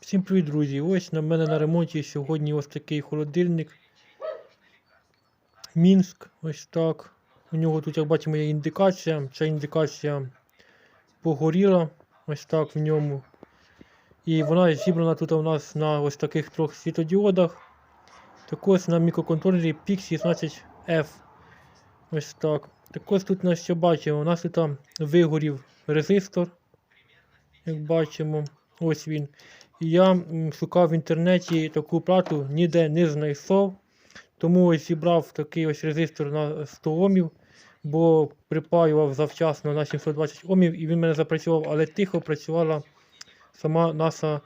Всім привіт, друзі! Ось на мене на ремонті сьогодні ось такий холодильник. Мінськ, ось так. У нього тут, як бачимо, є індикація. Ця індикація погоріла. Ось так в ньому. І вона зібрана тут у нас на ось таких трьох світодіодах. Також на мікроконтролері PIC 16F. Ось так. Також тут нас що бачимо. У нас тут вигорів резистор. Як бачимо. Ось він. Я шукав в інтернеті таку плату, ніде не знайшов. Тому ось зібрав такий ось резистор на 100 Омів, бо припаював завчасно на 720 Омів і він мене запрацював, але тихо працювала сама наша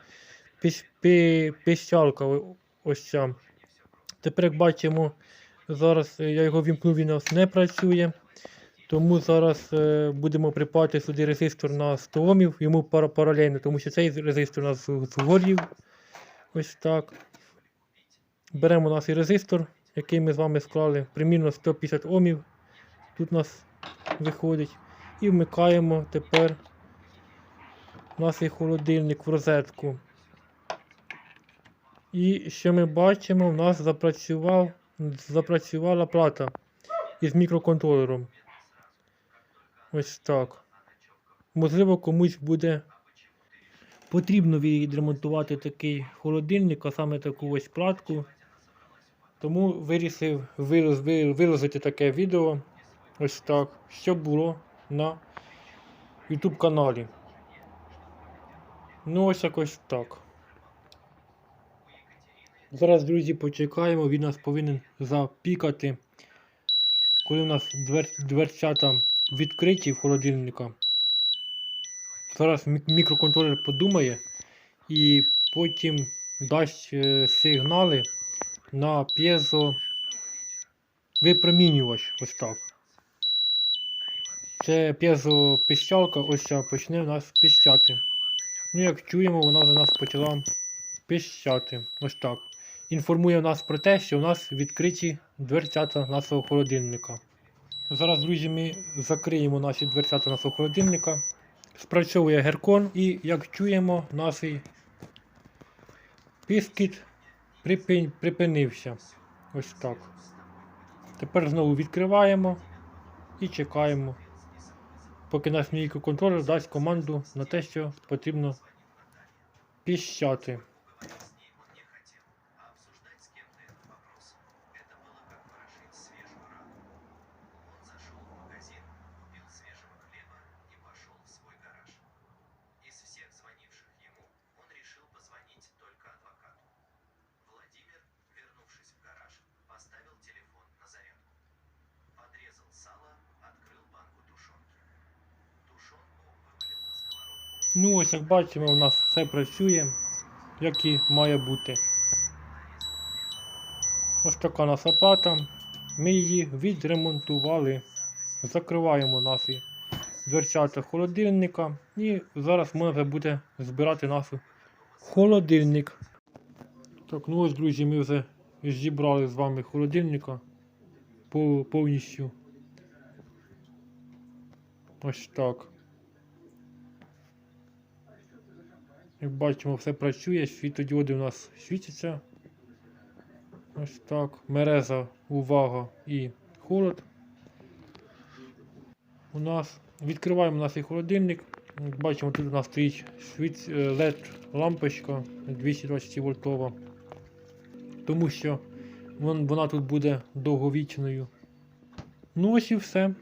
піщалка. Ось ця. Тепер, як бачимо, зараз я його вімкнув, він у нас не працює. Тому зараз е, будемо припати сюди резистор на 100 Омів, йому пара- паралельно, тому що цей резистор у нас згорів. Ось так. Беремо наш резистор, який ми з вами склали, примірно 150 Омів. Тут у нас виходить. І вмикаємо тепер наш холодильник в розетку. І що ми бачимо, у нас запрацював, запрацювала плата із мікроконтролером. Ось так. Можливо, комусь буде потрібно відремонтувати такий холодильник, а саме таку ось платку. Тому вирішив виложити таке відео. Ось так, що було на YouTube каналі. Ну, ось якось так. Зараз, друзі, почекаємо, він нас повинен запікати. Коли у нас двер, дверцята відкриті в холодильника. Зараз мі- мікроконтролер подумає і потім дасть е, сигнали на п'єзо випромінювач. Ось так. Це п'єзо пищалка, ось ця почне у нас пищати. Ну, як чуємо, вона за нас почала пищати. Ось так. Інформує нас про те, що у нас відкриті дверцята нашого холодильника. Зараз, друзі, ми закриємо наші дверцята нашого холодильника. Спрацьовує геркон і, як чуємо, наш піскіт припин... припинився. Ось так. Тепер знову відкриваємо і чекаємо, поки наш мікроконтролер дасть команду на те, що потрібно піщати. Ну, ось як бачимо, у нас все працює, як і має бути. Ось така наша плата. Ми її відремонтували. Закриваємо наші дверцята холодильника. І зараз можна буде збирати наш холодильник. Так, ну ось, друзі, ми вже зібрали з вами холодильника повністю. Ось так. Як бачимо, все працює, світодіоди у нас світяться. Ось так. Мереза, увага і холод. У нас відкриваємо наш холодильник. Як бачимо, тут у нас стоїть е, LED лампочка 220 вольтова. Тому що вона тут буде довговічною. Ну ось і все.